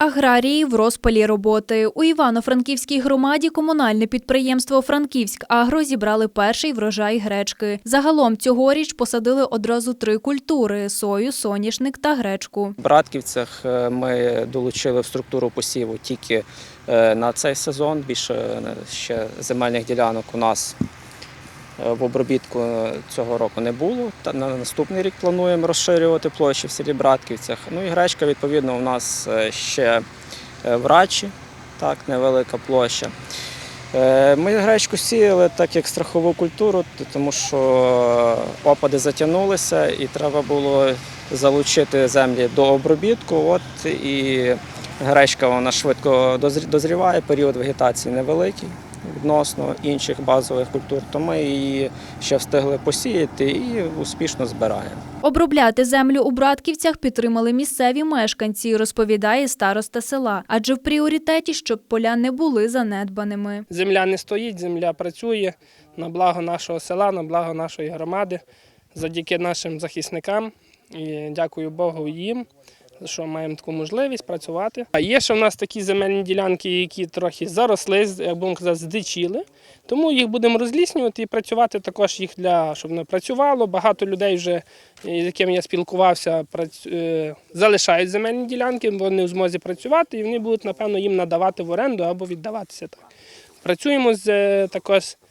Аграрії в розпалі роботи. У Івано-Франківській громаді комунальне підприємство Франківськ Агро зібрали перший врожай гречки. Загалом цьогоріч посадили одразу три культури: сою, соняшник та гречку. В Братківцях е, ми долучили в структуру посіву тільки е, на цей сезон. Більше е, ще земельних ділянок у нас в обробітку е, цього року не було. Та на наступний рік плануємо розширювати площі в селі Братківцях. Ну і гречка, відповідно, у нас е, ще е, в Рачі, так, невелика площа. Е, Ми гречку сіяли так як страхову культуру, тому що опади затягнулися і треба було залучити землі до обробітку. От і гречка вона швидко дозрі- дозріває, період вегетації невеликий відносно інших базових культур, то ми її ще встигли посіяти і успішно збираємо. Обробляти землю у Братківцях підтримали місцеві мешканці, розповідає староста села. Адже в пріоритеті, щоб поля не були занедбаними. Земля не стоїть, земля працює на благо нашого села, на благо нашої громади, завдяки нашим захисникам. І дякую Богу їм, що маємо таку можливість працювати. А є ще в нас такі земельні ділянки, які трохи заросли, як будемо казати, здичіли. Тому їх будемо розліснювати і працювати також їх для щоб воно працювало. Багато людей вже, з якими я спілкувався, е, залишають земельні ділянки, бо вони в змозі працювати, і вони будуть, напевно, їм надавати в оренду або віддаватися так. Працюємо з е, також е,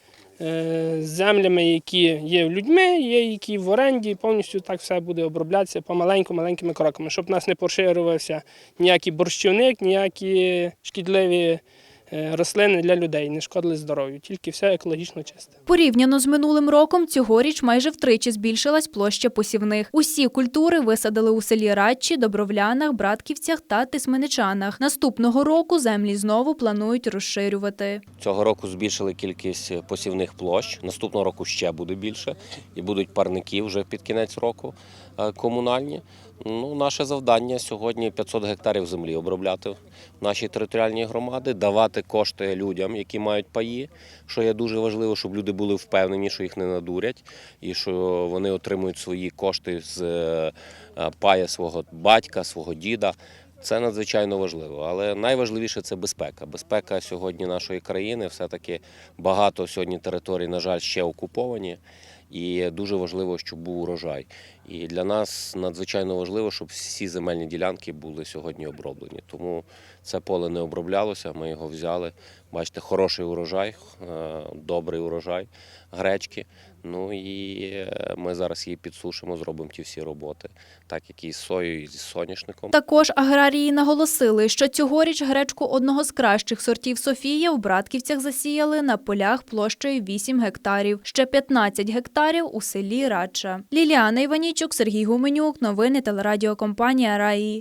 землями, які є людьми, є які в оренді, повністю так все буде оброблятися помаленьку, маленькими кроками, щоб в нас не поширювався ніякий борщівник, ніякі шкідливі е, рослини для людей, не шкодили здоров'ю, тільки все екологічно чисте. Порівняно з минулим роком, цьогоріч майже втричі збільшилась площа посівних. Усі культури висадили у селі Радчі, Добровлянах, Братківцях та Тисменичанах. Наступного року землі знову планують розширювати. Цього року збільшили кількість посівних площ. Наступного року ще буде більше, і будуть парники вже під кінець року е, комунальні. Ну, наше завдання сьогодні 500 гектарів землі обробляти в нашій територіальній громади, давати кошти людям, які мають паї. Що є дуже важливо, щоб люди були впевнені, що їх не надурять, і що вони отримують свої кошти з е, пая свого батька, свого діда. Це надзвичайно важливо, але найважливіше це безпека. Безпека сьогодні нашої країни. Все-таки багато сьогодні територій, на жаль, ще окуповані, і дуже важливо, щоб був урожай. І для нас надзвичайно важливо, щоб всі земельні ділянки були сьогодні оброблені. Тому це поле не оброблялося. Ми його взяли. Бачите, хороший урожай, е, добрий урожай гречки. Ну і е, ми зараз її підсушимо, зробимо ті всі роботи, так як і з соєю, і з соняшником. Також аграрії наголосили, що цьогоріч гречку одного з кращих сортів Софія в Братківцях засіяли на полях площею 8 гектарів, ще 15 гектарів у селі Радча. Ліліана Іванічук, Сергій Гуменюк. Новини телерадіокомпанія Раї.